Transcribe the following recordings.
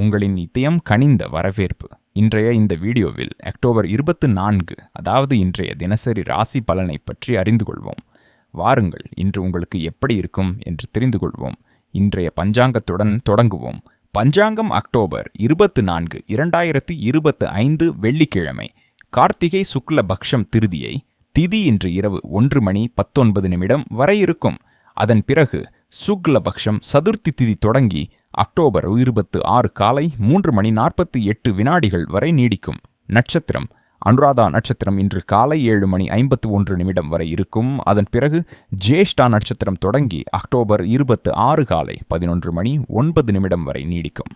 உங்களின் இதயம் கனிந்த வரவேற்பு. இன்றைய இந்த வீடியோவில் அக்டோபர் இருபத்து நான்கு அதாவது இன்றைய தினசரி ராசி பலனை பற்றி அறிந்து கொள்வோம். வாருங்கள் இன்று உங்களுக்கு எப்படி இருக்கும் என்று தெரிந்து கொள்வோம். இன்றைய பஞ்சாங்கத்துடன் தொடங்குவோம். பஞ்சாங்கம் அக்டோபர் இருபத்து நான்கு இரண்டாயிரத்தி இருபத்து ஐந்து வெள்ளிக்கிழமை. கார்த்திகை சுக்ல பக்ஷம் திருதியை திதி இன்று இரவு ஒன்று மணி பத்தொன்பது நிமிடம் வரை இருக்கும். அதன் பிறகு சுக்லபக்ஷம் சதுர்த்தி திதி தொடங்கி அக்டோபர் இருபத்து ஆறு காலை மூன்று மணி நாற்பத்தி எட்டு வினாடிகள் வரை நீடிக்கும். நட்சத்திரம். அனுராதா நட்சத்திரம் இன்று காலை ஏழு மணி ஐம்பத்து ஒன்று நிமிடம் வரை இருக்கும். அதன் பிறகு ஜேஷ்டா நட்சத்திரம் தொடங்கி அக்டோபர் இருபத்து ஆறு காலை பதினொன்று மணி ஒன்பது நிமிடம் வரை நீடிக்கும்.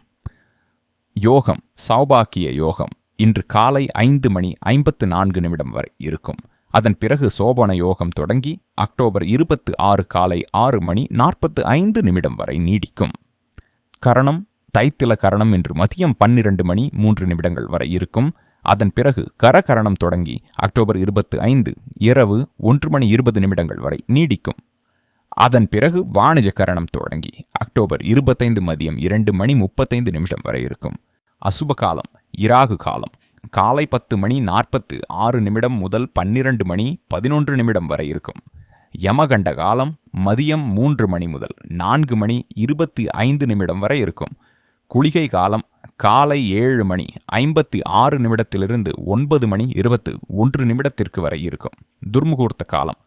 யோகம். சௌபாக்கிய யோகம். இன்று காலை ஐந்து மணி ஐம்பத்து நான்கு நிமிடம் வரை இருக்கும். அதன் பிறகு சோபன யோகம் தொடங்கி அக்டோபர் இருபத்து ஆறு காலை ஆறு மணி நாற்பத்து ஐந்து நிமிடம் வரை நீடிக்கும். கரணம் தைத்தில கரணம் இன்று மதியம் பன்னிரண்டு மணி மூன்று நிமிடங்கள் வரை இருக்கும். அதன் பிறகு கரகரணம் தொடங்கி அக்டோபர் இருபத்து ஐந்து இரவு ஒன்று மணி இருபது நிமிடங்கள் வரை நீடிக்கும். அதன் பிறகு வாணிஜ கரணம் தொடங்கி அக்டோபர் இருபத்தைந்து மதியம் இரண்டு மணி முப்பத்தைந்து நிமிடம் வரை இருக்கும். அசுப காலம் இராகு காலம் காலை பத்து மணி நாற்பத்து ஆறு நிமிடம் முதல் பன்னிரண்டு மணி பதினொன்று நிமிடம் வரை இருக்கும். யமகண்ட காலம் மதியம் மூன்று மணி முதல் நான்கு மணி இருபத்தி ஐந்து நிமிடம் வரை இருக்கும். குளிகை காலம் காலை ஏழு மணி ஐம்பத்தி ஆறு நிமிடத்திலிருந்து ஒன்பது மணி இருபத்து ஒன்று நிமிடத்திற்கு வரை இருக்கும். துர்முகூர்த்த காலம்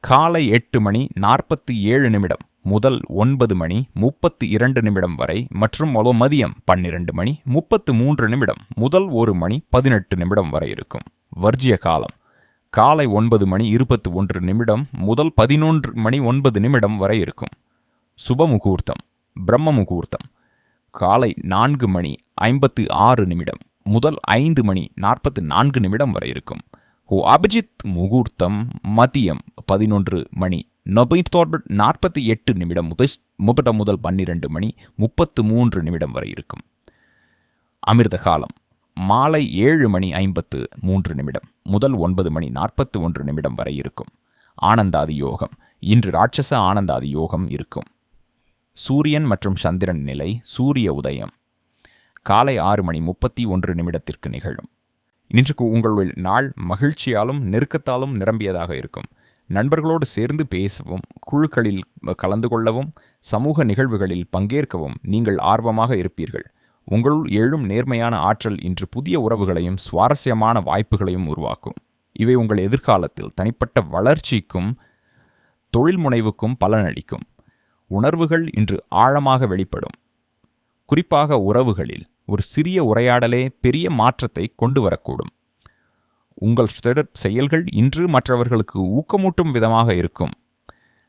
காலை எட்டு மணி நாற்பத்தி ஏழு நிமிடம். முதல் ஒன்பது மணி முப்பத்தி இரண்டு நிமிடம் வரை மற்றும் மதியம் பன்னிரண்டு மணி முப்பத்து மூன்று நிமிடம் முதல் ஒரு மணி பதினெட்டு நிமிடம் வரை இருக்கும். வர்ஜிய காலம். காலை ஒன்பது மணி இருபத்தி ஒன்று நிமிடம் முதல் பதினொன்று மணி ஒன்பது நிமிடம் வரை இருக்கும். சுப முகூர்த்தம். பிரம்ம முகூர்த்தம். காலை நான்கு மணி ஐம்பத்து ஆறு நிமிடம் முதல் ஐந்து மணி நாற்பத்து நான்கு நிமிடம் வரை இருக்கும். ஓ அபிஜித் முகூர்த்தம் மதியம் பதினொன்று மணி நொபைத்தோர்பட் நாற்பத்தி எட்டு நிமிடம் முதல் முப்பட்ட முதல் பன்னிரண்டு மணி முப்பத்து மூன்று நிமிடம் வரை இருக்கும். அமிர்த காலம் மாலை ஏழு மணி ஐம்பத்து மூன்று நிமிடம் முதல் ஒன்பது மணி நாற்பத்து ஒன்று நிமிடம் வரை இருக்கும். ஆனந்தாதி யோகம் இன்று ராட்சச ஆனந்தாதி யோகம் இருக்கும். சூரியன் மற்றும் சந்திரன் நிலை சூரிய உதயம் காலை ஆறு மணி முப்பத்தி ஒன்று நிமிடத்திற்கு நிகழும். இன்றைக்கு உங்களுடைய நாள் மகிழ்ச்சியாலும் நெருக்கத்தாலும் நிரம்பியதாக இருக்கும். நண்பர்களோடு சேர்ந்து பேசவும் குழுக்களில் கலந்து கொள்ளவும் சமூக நிகழ்வுகளில் பங்கேற்கவும் நீங்கள் ஆர்வமாக இருப்பீர்கள். உங்களுள் எழும் நேர்மையான ஆற்றல் இன்று புதிய உறவுகளையும் சுவாரஸ்யமான வாய்ப்புகளையும் உருவாக்கும். இவை உங்கள் எதிர்காலத்தில் தனிப்பட்ட வளர்ச்சிக்கும் தொழில் முனைவுக்கும் பலனளிக்கும். உணர்வுகள் இன்று ஆழமாக வெளிப்படும். குறிப்பாக உறவுகளில் ஒரு சிறிய உரையாடலே பெரிய மாற்றத்தை கொண்டு வரக்கூடும் உங்கள் செயல்கள் இன்று மற்றவர்களுக்கு ஊக்கமூட்டும் விதமாக இருக்கும்.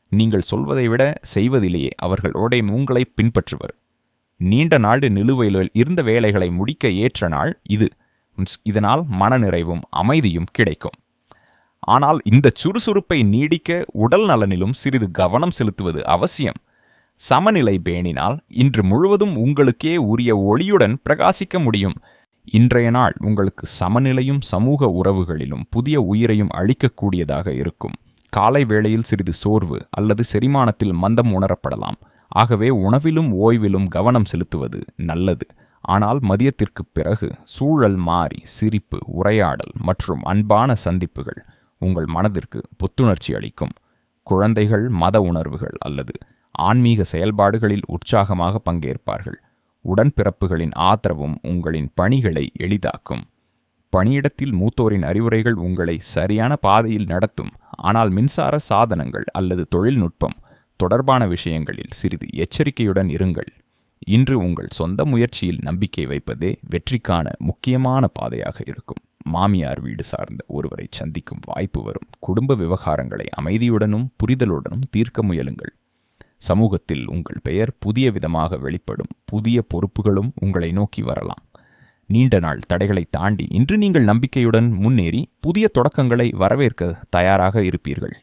நீங்கள் சொல்வதை விட செய்வதிலேயே அவர்களோட உங்களை பின்பற்றுவர். நீண்ட நாடு நிலுவையில் இருந்த வேலைகளை முடிக்க ஏற்ற நாள் இது. இதனால் மனநிறைவும் அமைதியும் கிடைக்கும். ஆனால் இந்த சுறுசுறுப்பை நீடிக்க உடல் நலனிலும் சிறிது கவனம் செலுத்துவது அவசியம். சமநிலை பேணினால் இன்று முழுவதும் உங்களுக்கே உரிய ஒளியுடன் பிரகாசிக்க முடியும். இன்றைய நாள் உங்களுக்கு சமநிலையும் சமூக உறவுகளிலும் புதிய உயிரையும் அளிக்கக்கூடியதாக இருக்கும். காலை வேளையில் சிறிது சோர்வு அல்லது செரிமானத்தில் மந்தம் உணரப்படலாம். ஆகவே உணவிலும் ஓய்விலும் கவனம் செலுத்துவது நல்லது. ஆனால் மதியத்திற்கு பிறகு சூழல் மாறி சிரிப்பு உரையாடல் மற்றும் அன்பான சந்திப்புகள் உங்கள் மனதிற்கு புத்துணர்ச்சி அளிக்கும். குழந்தைகள் மத உணர்வுகள் அல்லது ஆன்மீக செயல்பாடுகளில் உற்சாகமாக பங்கேற்பார்கள். உடன்பிறப்புகளின் ஆதரவும் உங்களின் பணிகளை எளிதாக்கும். பணியிடத்தில் மூத்தோரின் அறிவுரைகள் உங்களை சரியான பாதையில் நடத்தும். ஆனால் மின்சார சாதனங்கள் அல்லது தொழில்நுட்பம் தொடர்பான விஷயங்களில் சிறிது எச்சரிக்கையுடன் இருங்கள். இன்று உங்கள் சொந்த முயற்சியில் நம்பிக்கை வைப்பதே வெற்றிக்கான முக்கியமான பாதையாக இருக்கும். மாமியார் வீடு சார்ந்த ஒருவரை சந்திக்கும் வாய்ப்பு வரும். குடும்ப விவகாரங்களை அமைதியுடனும் புரிதலுடனும் தீர்க்க முயலுங்கள். சமூகத்தில் உங்கள் பெயர் புதிய விதமாக வெளிப்படும். புதிய பொறுப்புகளும் உங்களை நோக்கி வரலாம். நீண்ட நாள் தடைகளை தாண்டி இன்று நீங்கள் நம்பிக்கையுடன் முன்னேறி புதிய தொடக்கங்களை வரவேற்க தயாராக இருப்பீர்கள்.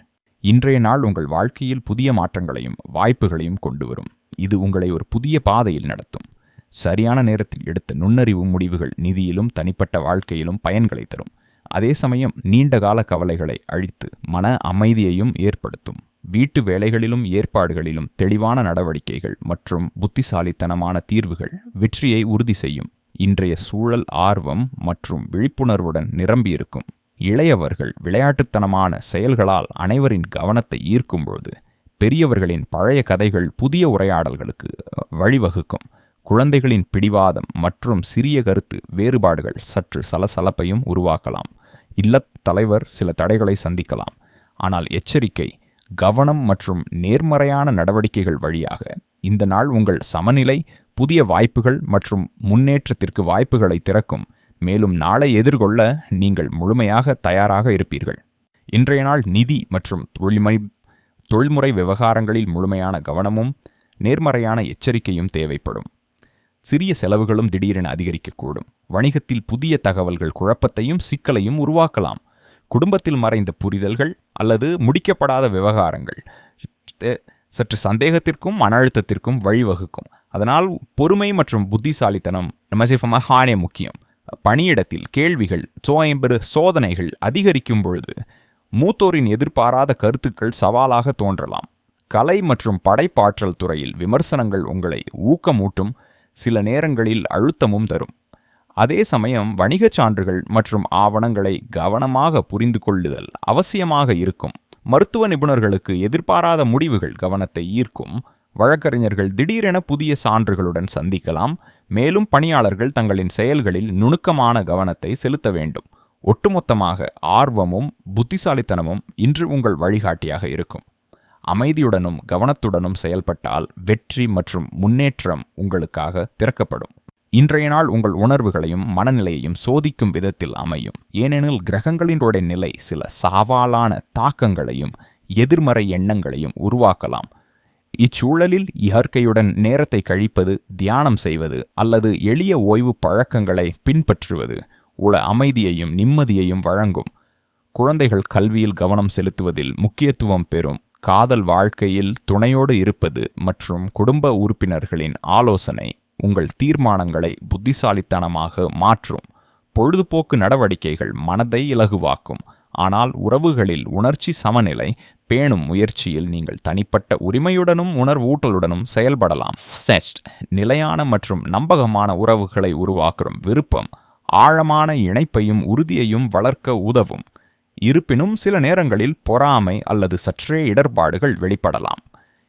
இன்றைய நாள் உங்கள் வாழ்க்கையில் புதிய மாற்றங்களையும் வாய்ப்புகளையும் கொண்டு வரும். இது உங்களை ஒரு புதிய பாதையில் நடத்தும். சரியான நேரத்தில் எடுத்த நுண்ணறிவு முடிவுகள் நிதியிலும் தனிப்பட்ட வாழ்க்கையிலும் பயன்களை தரும். அதே சமயம் நீண்டகால கவலைகளை அழித்து மன அமைதியையும் ஏற்படுத்தும். வீட்டு வேலைகளிலும் ஏற்பாடுகளிலும் தெளிவான நடவடிக்கைகள் மற்றும் புத்திசாலித்தனமான தீர்வுகள் வெற்றியை உறுதி செய்யும். இன்றைய சூழல் ஆர்வம் மற்றும் விழிப்புணர்வுடன் நிரம்பியிருக்கும். இளையவர்கள் விளையாட்டுத்தனமான செயல்களால் அனைவரின் கவனத்தை ஈர்க்கும்போது பெரியவர்களின் பழைய கதைகள் புதிய உரையாடல்களுக்கு வழிவகுக்கும். குழந்தைகளின் பிடிவாதம் மற்றும் சிறிய கருத்து வேறுபாடுகள் சற்று சலசலப்பையும் உருவாக்கலாம். இல்லத் தலைவர் சில தடைகளை சந்திக்கலாம். ஆனால் எச்சரிக்கை கவனம் மற்றும் நேர்மறையான நடவடிக்கைகள் வழியாக இந்த நாள் உங்கள் சமநிலை புதிய வாய்ப்புகள் மற்றும் முன்னேற்றத்திற்கு வாய்ப்புகளை திறக்கும். மேலும் நாளை எதிர்கொள்ள நீங்கள் முழுமையாக தயாராக இருப்பீர்கள். இன்றைய நாள் நிதி மற்றும் தொழில்மை தொழில்முறை விவகாரங்களில் முழுமையான கவனமும் நேர்மறையான எச்சரிக்கையும் தேவைப்படும். சிறிய செலவுகளும் திடீரென அதிகரிக்கக்கூடும். வணிகத்தில் புதிய தகவல்கள் குழப்பத்தையும் சிக்கலையும் உருவாக்கலாம். குடும்பத்தில் மறைந்த புரிதல்கள் அல்லது முடிக்கப்படாத விவகாரங்கள். சற்று சந்தேகத்திற்கும் மன அழுத்தத்திற்கும் வழிவகுக்கும். அதனால் பொறுமை மற்றும் புத்திசாலித்தனம் நமசிஃபமாக முக்கியம். பணியிடத்தில் கேள்விகள் சோயம்பெரு சோதனைகள் அதிகரிக்கும் பொழுது மூத்தோரின் எதிர்பாராத கருத்துக்கள் சவாலாக தோன்றலாம். கலை மற்றும் படைப்பாற்றல் துறையில் விமர்சனங்கள் உங்களை ஊக்கமூட்டும். சில நேரங்களில் அழுத்தமும் தரும். அதே சமயம் வணிகச் சான்றுகள் மற்றும் ஆவணங்களை கவனமாக புரிந்து கொள்ளுதல் அவசியமாக இருக்கும். மருத்துவ நிபுணர்களுக்கு எதிர்பாராத முடிவுகள் கவனத்தை ஈர்க்கும். வழக்கறிஞர்கள் திடீரென புதிய சான்றுகளுடன் சந்திக்கலாம். மேலும் பணியாளர்கள் தங்களின் செயல்களில் நுணுக்கமான கவனத்தை செலுத்த வேண்டும். ஒட்டுமொத்தமாக ஆர்வமும் புத்திசாலித்தனமும் இன்று உங்கள் வழிகாட்டியாக இருக்கும். அமைதியுடனும் கவனத்துடனும் செயல்பட்டால் வெற்றி மற்றும் முன்னேற்றம் உங்களுக்காக திறக்கப்படும். இன்றைய நாள் உங்கள் உணர்வுகளையும் மனநிலையையும் சோதிக்கும் விதத்தில் அமையும். ஏனெனில் கிரகங்களினுடைய நிலை சில சாவாலான தாக்கங்களையும் எதிர்மறை எண்ணங்களையும் உருவாக்கலாம். இச்சூழலில் இயற்கையுடன் நேரத்தை கழிப்பது தியானம் செய்வது அல்லது எளிய ஓய்வு பழக்கங்களை பின்பற்றுவது உள அமைதியையும் நிம்மதியையும் வழங்கும். குழந்தைகள் கல்வியில் கவனம் செலுத்துவதில் முக்கியத்துவம் பெறும். காதல் வாழ்க்கையில் துணையோடு இருப்பது மற்றும் குடும்ப உறுப்பினர்களின் ஆலோசனை உங்கள் தீர்மானங்களை புத்திசாலித்தனமாக மாற்றும். பொழுதுபோக்கு நடவடிக்கைகள் மனதை இலகுவாக்கும். ஆனால் உறவுகளில் உணர்ச்சி சமநிலை பேணும் முயற்சியில் நீங்கள் தனிப்பட்ட உரிமையுடனும் உணர்வூட்டலுடனும் செயல்படலாம். செஸ்ட் நிலையான மற்றும் நம்பகமான உறவுகளை உருவாக்கும் விருப்பம். ஆழமான இணைப்பையும் உறுதியையும் வளர்க்க உதவும். இருப்பினும் சில நேரங்களில் பொறாமை அல்லது சற்றே இடர்பாடுகள் வெளிப்படலாம்.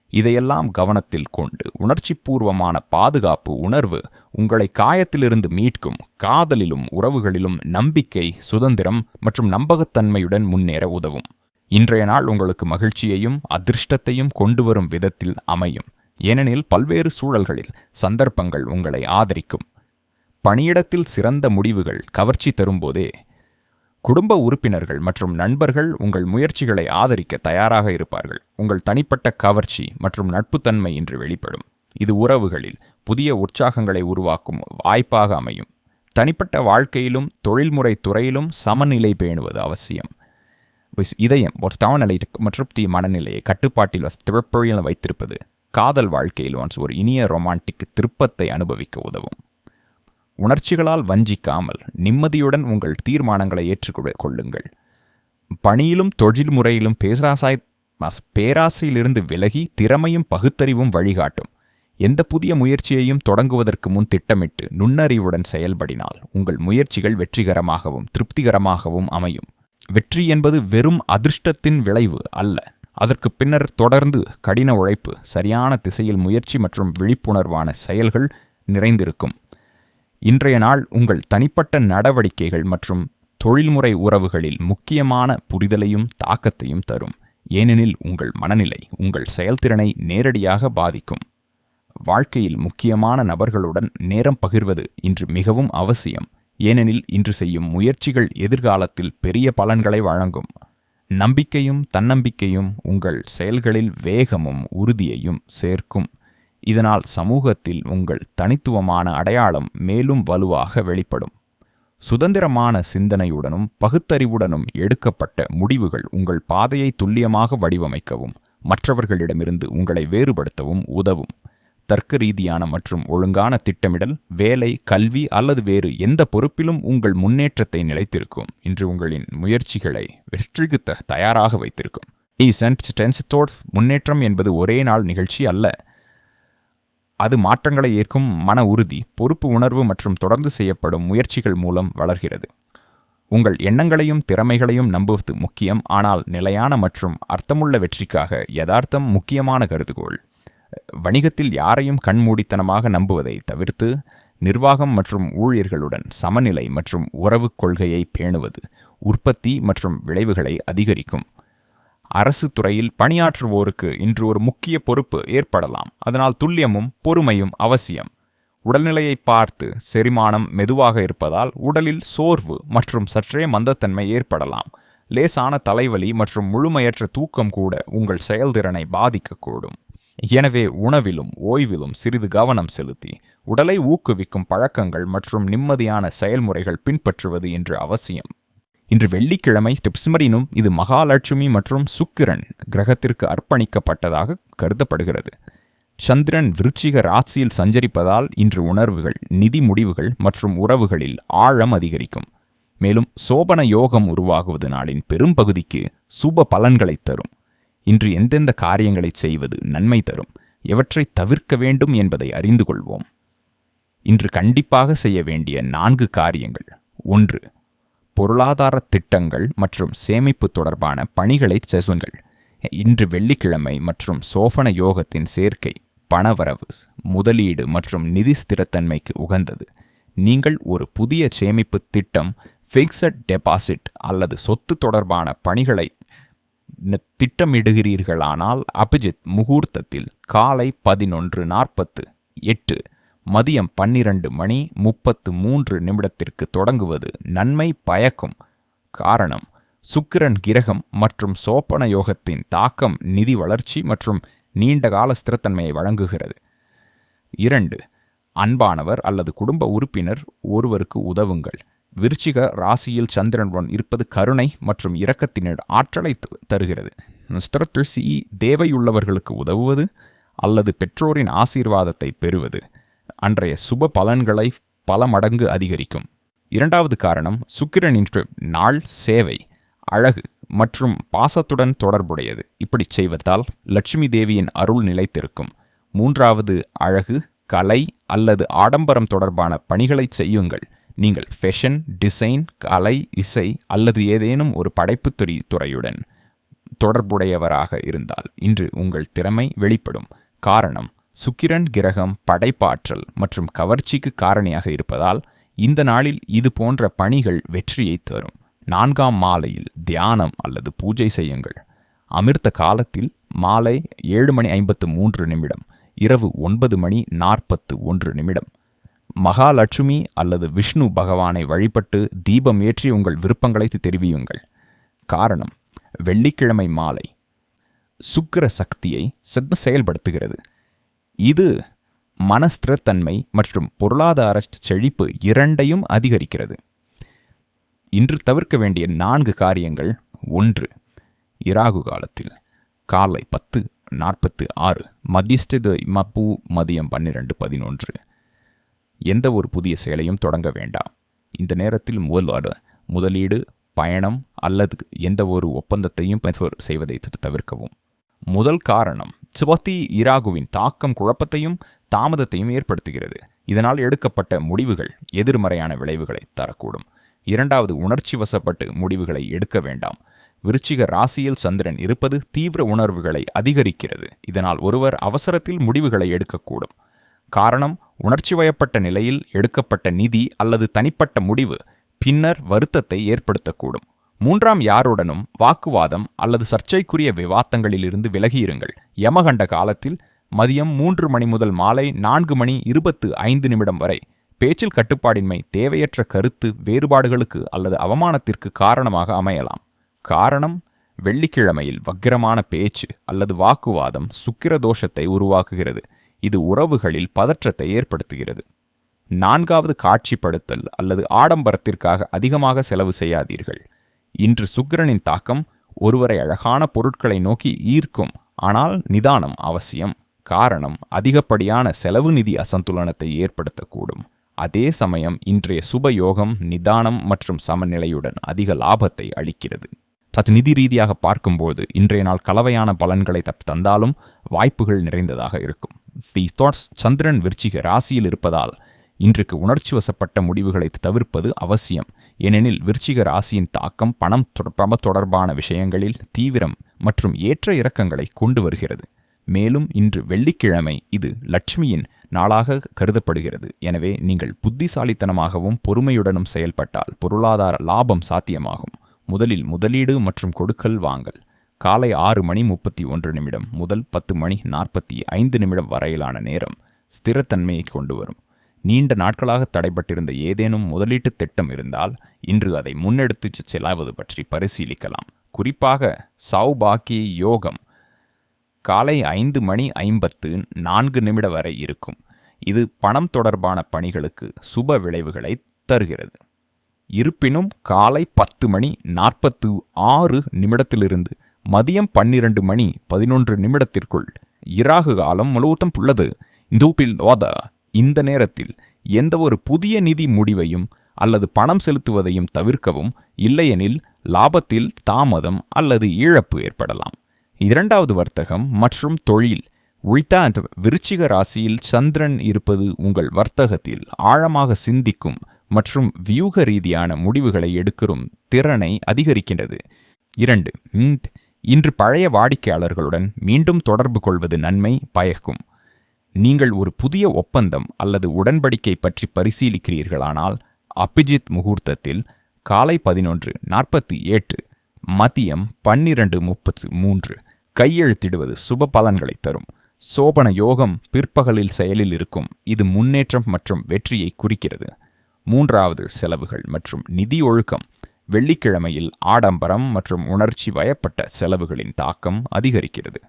இதையெல்லாம் கவனத்தில் கொண்டு உணர்ச்சிபூர்வமான பாதுகாப்பு உணர்வு உங்களை காயத்திலிருந்து மீட்கும் காதலிலும் உறவுகளிலும் நம்பிக்கை சுதந்திரம் மற்றும் நம்பகத்தன்மையுடன் முன்னேற உதவும். இன்றைய நாள் உங்களுக்கு மகிழ்ச்சியையும் அதிர்ஷ்டத்தையும் கொண்டு வரும் விதத்தில் அமையும். ஏனெனில் பல்வேறு சூழல்களில் சந்தர்ப்பங்கள் உங்களை ஆதரிக்கும். பணியிடத்தில் சிறந்த முடிவுகள் கவர்ச்சி தரும்போதே குடும்ப உறுப்பினர்கள் மற்றும் நண்பர்கள் உங்கள் முயற்சிகளை ஆதரிக்க தயாராக இருப்பார்கள். உங்கள் தனிப்பட்ட கவர்ச்சி மற்றும் நட்புத்தன்மை இன்று வெளிப்படும். இது உறவுகளில் புதிய உற்சாகங்களை உருவாக்கும் வாய்ப்பாக அமையும். தனிப்பட்ட வாழ்க்கையிலும் தொழில்முறை துறையிலும் சமநிலை பேணுவது அவசியம். இதயம் ஒரு சமநிலை மற்றும் தீ மனநிலையை கட்டுப்பாட்டில் திறப்பொழியில் வைத்திருப்பது காதல் வாழ்க்கையில் ஒன்ஸ் ஒரு இனிய ரொமான்டிக் திருப்பத்தை அனுபவிக்க உதவும். உணர்ச்சிகளால் வஞ்சிக்காமல் நிம்மதியுடன் உங்கள் தீர்மானங்களை ஏற்றுக்கொள்ளுங்கள் பணியிலும் தொழில் முறையிலும் பேராசாய் பேராசையிலிருந்து விலகி திறமையும் பகுத்தறிவும் வழிகாட்டும். எந்த புதிய முயற்சியையும் தொடங்குவதற்கு முன் திட்டமிட்டு நுண்ணறிவுடன் செயல்படினால் உங்கள் முயற்சிகள் வெற்றிகரமாகவும் திருப்திகரமாகவும் அமையும். வெற்றி என்பது வெறும் அதிர்ஷ்டத்தின் விளைவு அல்ல. அதற்கு பின்னர் தொடர்ந்து கடின உழைப்பு சரியான திசையில் முயற்சி மற்றும் விழிப்புணர்வான செயல்கள் நிறைந்திருக்கும். இன்றைய நாள் உங்கள் தனிப்பட்ட நடவடிக்கைகள் மற்றும் தொழில்முறை உறவுகளில் முக்கியமான புரிதலையும் தாக்கத்தையும் தரும். ஏனெனில் உங்கள் மனநிலை உங்கள் செயல்திறனை நேரடியாக பாதிக்கும். வாழ்க்கையில் முக்கியமான நபர்களுடன் நேரம் பகிர்வது இன்று மிகவும் அவசியம். ஏனெனில் இன்று செய்யும் முயற்சிகள் எதிர்காலத்தில் பெரிய பலன்களை வழங்கும். நம்பிக்கையும் தன்னம்பிக்கையும் உங்கள் செயல்களில் வேகமும் உறுதியையும் சேர்க்கும். இதனால் சமூகத்தில் உங்கள் தனித்துவமான அடையாளம் மேலும் வலுவாக வெளிப்படும். சுதந்திரமான சிந்தனையுடனும் பகுத்தறிவுடனும் எடுக்கப்பட்ட முடிவுகள் உங்கள் பாதையை துல்லியமாக வடிவமைக்கவும் மற்றவர்களிடமிருந்து உங்களை வேறுபடுத்தவும் உதவும். தர்க்க ரீதியான மற்றும் ஒழுங்கான திட்டமிடல் வேலை கல்வி அல்லது வேறு எந்த பொறுப்பிலும் உங்கள் முன்னேற்றத்தை நிலைத்திருக்கும். இன்று உங்களின் முயற்சிகளை வெற்றிக்கு தயாராக வைத்திருக்கும். ஈசன்ட் டென்சத்தோட் முன்னேற்றம் என்பது ஒரே நாள் நிகழ்ச்சி அல்ல. அது மாற்றங்களை ஏற்கும் மன உறுதி பொறுப்பு உணர்வு மற்றும் தொடர்ந்து செய்யப்படும் முயற்சிகள் மூலம் வளர்கிறது. உங்கள் எண்ணங்களையும் திறமைகளையும் நம்புவது முக்கியம். ஆனால் நிலையான மற்றும் அர்த்தமுள்ள வெற்றிக்காக யதார்த்தம் முக்கியமான கருதுகோள். வணிகத்தில் யாரையும் கண்மூடித்தனமாக நம்புவதை தவிர்த்து நிர்வாகம் மற்றும் ஊழியர்களுடன் சமநிலை மற்றும் உறவுக் கொள்கையை பேணுவது உற்பத்தி மற்றும் விளைவுகளை அதிகரிக்கும். அரசு துறையில் பணியாற்றுவோருக்கு இன்று ஒரு முக்கிய பொறுப்பு ஏற்படலாம். அதனால் துல்லியமும் பொறுமையும் அவசியம். உடல்நிலையை பார்த்து செரிமானம் மெதுவாக இருப்பதால் உடலில் சோர்வு மற்றும் சற்றே மந்தத்தன்மை ஏற்படலாம். லேசான தலைவலி மற்றும் முழுமையற்ற தூக்கம் கூட உங்கள் செயல்திறனை பாதிக்கக்கூடும். எனவே உணவிலும் ஓய்விலும் சிறிது கவனம் செலுத்தி உடலை ஊக்குவிக்கும் பழக்கங்கள் மற்றும் நிம்மதியான செயல்முறைகள் பின்பற்றுவது இன்று அவசியம். இன்று வெள்ளிக்கிழமை டிப்ஸ்மரினும் இது மகாலட்சுமி மற்றும் சுக்கிரன் கிரகத்திற்கு அர்ப்பணிக்கப்பட்டதாக கருதப்படுகிறது. சந்திரன் விருச்சிக ராசியில் சஞ்சரிப்பதால் இன்று உணர்வுகள் நிதி முடிவுகள் மற்றும் உறவுகளில் ஆழம் அதிகரிக்கும். மேலும் சோபன யோகம் உருவாகுவது நாளின் பெரும்பகுதிக்கு சுப பலன்களை தரும். இன்று எந்தெந்த காரியங்களை செய்வது நன்மை தரும்? எவற்றை தவிர்க்க வேண்டும் என்பதை அறிந்து கொள்வோம். இன்று கண்டிப்பாக செய்ய வேண்டிய நான்கு காரியங்கள். ஒன்று பொருளாதார திட்டங்கள் மற்றும் சேமிப்பு தொடர்பான பணிகளை செசுங்கள். இன்று வெள்ளிக்கிழமை மற்றும் சோபன யோகத்தின் சேர்க்கை பணவரவு முதலீடு மற்றும் நிதி ஸ்திரத்தன்மைக்கு உகந்தது. நீங்கள் ஒரு புதிய சேமிப்பு திட்டம் ஃபிக்ஸட் டெபாசிட் அல்லது சொத்து தொடர்பான பணிகளை திட்டமிடுகிறீர்களானால் அபிஜித் முகூர்த்தத்தில் காலை பதினொன்று நாற்பத்து எட்டு மதியம் பன்னிரண்டு மணி முப்பத்து மூன்று நிமிடத்திற்கு தொடங்குவது நன்மை பயக்கும். காரணம் சுக்கிரன் கிரகம் மற்றும் சோப்பன யோகத்தின் தாக்கம் நிதி வளர்ச்சி மற்றும் நீண்டகால ஸ்திரத்தன்மையை வழங்குகிறது. இரண்டு அன்பானவர் அல்லது குடும்ப உறுப்பினர் ஒருவருக்கு உதவுங்கள். விருச்சிக ராசியில் சந்திரனுடன் இருப்பது கருணை மற்றும் இரக்கத்தினர் ஆற்றலை தருகிறது. தருகிறது ஸ்திரத்துசி தேவையுள்ளவர்களுக்கு உதவுவது அல்லது பெற்றோரின் ஆசீர்வாதத்தை பெறுவது. அன்றைய சுப பலன்களை பல மடங்கு அதிகரிக்கும். இரண்டாவது காரணம் சுக்கிரன் இன்று நாள் சேவை அழகு மற்றும் பாசத்துடன் தொடர்புடையது. இப்படி செய்வதால் லட்சுமி தேவியின் அருள் நிலைத்திருக்கும். மூன்றாவது அழகு கலை அல்லது ஆடம்பரம் தொடர்பான பணிகளை செய்யுங்கள். நீங்கள் ஃபேஷன் டிசைன் கலை இசை அல்லது ஏதேனும் ஒரு படைப்பு துறை துறையுடன் தொடர்புடையவராக இருந்தால் இன்று உங்கள் திறமை வெளிப்படும். காரணம் சுக்கிரன் கிரகம் படைப்பாற்றல் மற்றும் கவர்ச்சிக்கு காரணியாக இருப்பதால் இந்த நாளில் இது போன்ற பணிகள் வெற்றியை தரும். நான்காம் மாலையில் தியானம் அல்லது பூஜை செய்யுங்கள். அமிர்த காலத்தில் மாலை ஏழு மணி ஐம்பத்து மூன்று நிமிடம் இரவு ஒன்பது மணி நாற்பத்து ஒன்று நிமிடம். மகாலட்சுமி அல்லது விஷ்ணு பகவானை வழிபட்டு தீபம் ஏற்றி உங்கள் விருப்பங்களை தெரிவியுங்கள். காரணம் வெள்ளிக்கிழமை மாலை. சுக்கிர சக்தியை சித்த செயல்படுத்துகிறது. இது மனஸ்திரத்தன்மை மற்றும் பொருளாதார செழிப்பு இரண்டையும் அதிகரிக்கிறது. இன்று தவிர்க்க வேண்டிய நான்கு காரியங்கள் ஒன்று இராகு காலத்தில் காலை பத்து நாற்பத்து ஆறு மத்தியஸ்து மப்பு மதியம் பன்னிரண்டு பதினொன்று. எந்த ஒரு புதிய செயலையும் தொடங்க வேண்டாம். இந்த நேரத்தில் முதல் முதலீடு பயணம் அல்லது எந்த ஒரு ஒப்பந்தத்தையும் செய்வதை தவிர்க்கவும். முதல் காரணம் சிவத்தி இராகுவின் தாக்கம் குழப்பத்தையும் தாமதத்தையும் ஏற்படுத்துகிறது. இதனால் எடுக்கப்பட்ட முடிவுகள் எதிர்மறையான விளைவுகளை தரக்கூடும். இரண்டாவது உணர்ச்சி வசப்பட்டு முடிவுகளை எடுக்க வேண்டாம். விருச்சிக ராசியில் சந்திரன் இருப்பது தீவிர உணர்வுகளை அதிகரிக்கிறது. இதனால் ஒருவர் அவசரத்தில் முடிவுகளை எடுக்கக்கூடும். காரணம் உணர்ச்சி வயப்பட்ட நிலையில் எடுக்கப்பட்ட நிதி அல்லது தனிப்பட்ட முடிவு பின்னர் வருத்தத்தை ஏற்படுத்தக்கூடும். மூன்றாம் யாருடனும் வாக்குவாதம் அல்லது சர்ச்சைக்குரிய விவாதங்களிலிருந்து விலகியிருங்கள். யமகண்ட காலத்தில் மதியம் மூன்று மணி முதல் மாலை நான்கு மணி இருபத்து ஐந்து நிமிடம் வரை பேச்சில் கட்டுப்பாடின்மை தேவையற்ற கருத்து வேறுபாடுகளுக்கு அல்லது அவமானத்திற்கு காரணமாக அமையலாம். காரணம் வெள்ளிக்கிழமையில் வக்கிரமான பேச்சு அல்லது வாக்குவாதம் சுக்கிர தோஷத்தை உருவாக்குகிறது. இது உறவுகளில் பதற்றத்தை ஏற்படுத்துகிறது. நான்காவது காட்சிப்படுத்தல் அல்லது ஆடம்பரத்திற்காக அதிகமாக செலவு செய்யாதீர்கள். இன்று சுக்கிரனின் தாக்கம் ஒருவரை அழகான பொருட்களை நோக்கி ஈர்க்கும் ஆனால் நிதானம் அவசியம். காரணம் அதிகப்படியான செலவு நிதி அசந்துலனத்தை ஏற்படுத்தக்கூடும். அதே சமயம் இன்றைய சுபயோகம் நிதானம் மற்றும் சமநிலையுடன் அதிக லாபத்தை அளிக்கிறது. சற்று நிதி ரீதியாக பார்க்கும்போது இன்றைய நாள் கலவையான பலன்களை தந்தாலும் வாய்ப்புகள் நிறைந்ததாக இருக்கும். தி தாட்ஸ் சந்திரன் விருச்சிக ராசியில் இருப்பதால் இன்றைக்கு உணர்ச்சி வசப்பட்ட முடிவுகளை தவிர்ப்பது அவசியம். ஏனெனில் விருச்சிக ராசியின் தாக்கம் பணம் தொட- பண தொடர்பான விஷயங்களில் தீவிரம் மற்றும் ஏற்ற இறக்கங்களை கொண்டு வருகிறது. மேலும் இன்று வெள்ளிக்கிழமை இது லட்சுமியின் நாளாக கருதப்படுகிறது. எனவே நீங்கள் புத்திசாலித்தனமாகவும் பொறுமையுடனும் செயல்பட்டால் பொருளாதார லாபம் சாத்தியமாகும். முதலில் முதலீடு மற்றும் கொடுக்கல் வாங்கல். காலை ஆறு மணி முப்பத்தி ஒன்று நிமிடம் முதல் பத்து மணி நாற்பத்தி ஐந்து நிமிடம் வரையிலான நேரம் ஸ்திரத்தன்மையை கொண்டு வரும். நீண்ட நாட்களாக தடைபட்டிருந்த ஏதேனும் முதலீட்டுத் திட்டம் இருந்தால் இன்று அதை முன்னெடுத்துச் செலாவது பற்றி பரிசீலிக்கலாம். குறிப்பாக சௌபாக்கிய யோகம் காலை ஐந்து மணி ஐம்பத்து நான்கு நிமிட வரை இருக்கும். இது பணம் தொடர்பான பணிகளுக்கு சுப விளைவுகளை தருகிறது. இருப்பினும் காலை பத்து மணி நாற்பத்து ஆறு நிமிடத்திலிருந்து மதியம் பன்னிரண்டு மணி பதினொன்று நிமிடத்திற்குள் இராகு காலம் முழுவதும் உள்ளது. தூப்பில் ஓத இந்த நேரத்தில் எந்த ஒரு புதிய நிதி முடிவையும் அல்லது பணம் செலுத்துவதையும் தவிர்க்கவும் இல்லையெனில் லாபத்தில் தாமதம் அல்லது இழப்பு ஏற்படலாம். இரண்டாவது வர்த்தகம் மற்றும் தொழில். உய்தாண்ட் விருச்சிக ராசியில் சந்திரன் இருப்பது உங்கள் வர்த்தகத்தில் ஆழமாக சிந்திக்கும் மற்றும் வியூக ரீதியான முடிவுகளை எடுக்கும் திறனை அதிகரிக்கின்றது. இரண்டு இன்று பழைய வாடிக்கையாளர்களுடன் மீண்டும் தொடர்பு கொள்வது நன்மை பயக்கும். நீங்கள் ஒரு புதிய ஒப்பந்தம் அல்லது உடன்படிக்கை பற்றி பரிசீலிக்கிறீர்களானால் அபிஜித் முகூர்த்தத்தில் காலை பதினொன்று நாற்பத்தி எட்டு மதியம் பன்னிரண்டு முப்பத்து மூன்று கையெழுத்திடுவது சுப பலன்களை தரும். சோபன யோகம் பிற்பகலில் செயலில் இருக்கும். இது முன்னேற்றம் மற்றும் வெற்றியை குறிக்கிறது. மூன்றாவது செலவுகள் மற்றும் நிதி ஒழுக்கம். வெள்ளிக்கிழமையில் ஆடம்பரம் மற்றும் உணர்ச்சி வயப்பட்ட செலவுகளின் தாக்கம் அதிகரிக்கிறது.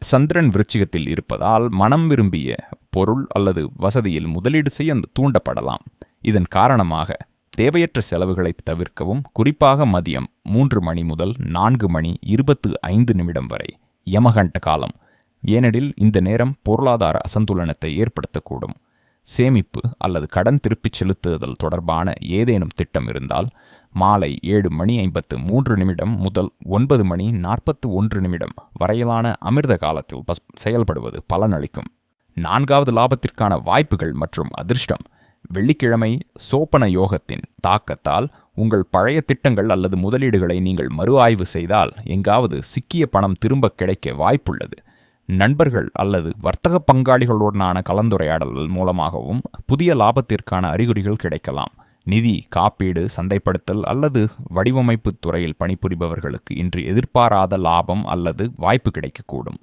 சந்திரன் விருச்சிகத்தில் இருப்பதால் மனம் விரும்பிய பொருள் அல்லது வசதியில் முதலீடு செய்ய தூண்டப்படலாம். இதன் காரணமாக தேவையற்ற செலவுகளை தவிர்க்கவும் குறிப்பாக மதியம் மூன்று மணி முதல் நான்கு மணி இருபத்து ஐந்து நிமிடம் வரை யமகண்ட காலம். ஏனெனில் இந்த நேரம் பொருளாதார அசந்துலனத்தை ஏற்படுத்தக்கூடும். சேமிப்பு அல்லது கடன் திருப்பிச் செலுத்துதல் தொடர்பான ஏதேனும் திட்டம் இருந்தால் மாலை ஏழு மணி ஐம்பத்து மூன்று நிமிடம் முதல் ஒன்பது மணி நாற்பத்து ஒன்று நிமிடம் வரையிலான அமிர்த காலத்தில் பஸ் செயல்படுவது பலனளிக்கும். நான்காவது லாபத்திற்கான வாய்ப்புகள் மற்றும் அதிர்ஷ்டம். வெள்ளிக்கிழமை சோப்பன யோகத்தின் தாக்கத்தால் உங்கள் பழைய திட்டங்கள் அல்லது முதலீடுகளை நீங்கள் மறு ஆய்வு செய்தால் எங்காவது சிக்கிய பணம் திரும்ப கிடைக்க வாய்ப்புள்ளது. நண்பர்கள் அல்லது வர்த்தக பங்காளிகளுடனான கலந்துரையாடல் மூலமாகவும் புதிய லாபத்திற்கான அறிகுறிகள் கிடைக்கலாம். நிதி காப்பீடு சந்தைப்படுத்தல் அல்லது வடிவமைப்பு துறையில் பணிபுரிபவர்களுக்கு இன்று எதிர்பாராத லாபம் அல்லது வாய்ப்பு கிடைக்கக்கூடும்.